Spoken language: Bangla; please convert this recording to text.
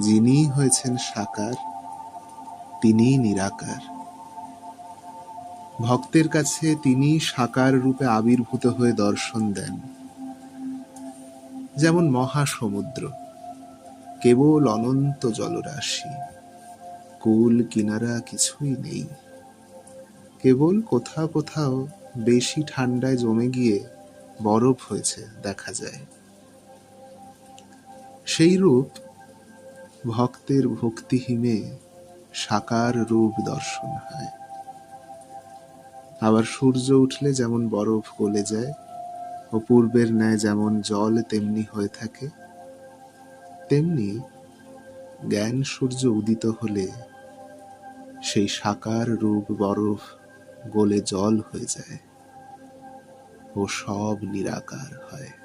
যিনি হয়েছেন সাকার তিনি নিরাকার। ভক্তের কাছে তিনি সাকার রূপে আবির্ভূত হয়ে দর্শন দেন। যেমন মহাসমুদ্র, কেবল অনন্ত জলরাশি, কুল কিনারা কিছুই নেই। কেবল কোথাও কোথাও বেশি ঠান্ডায় জমে গিয়ে বরফ হয়েছে, দেখা যায়। সেই রূপ ভক্তের ভক্তিহীনে সাকার রূপ দর্শন হয়। আবার সূর্য উঠলে যেমন বরফ গলে যায় ও পূর্বের ন্যায় যেমন জল তেমনি হয়ে থাকে, তেমনি জ্ঞান সূর্য উদিত হলে সেই সাকার রূপ বরফ গলে জল হয়ে যায় ও সব নিরাকার হয়।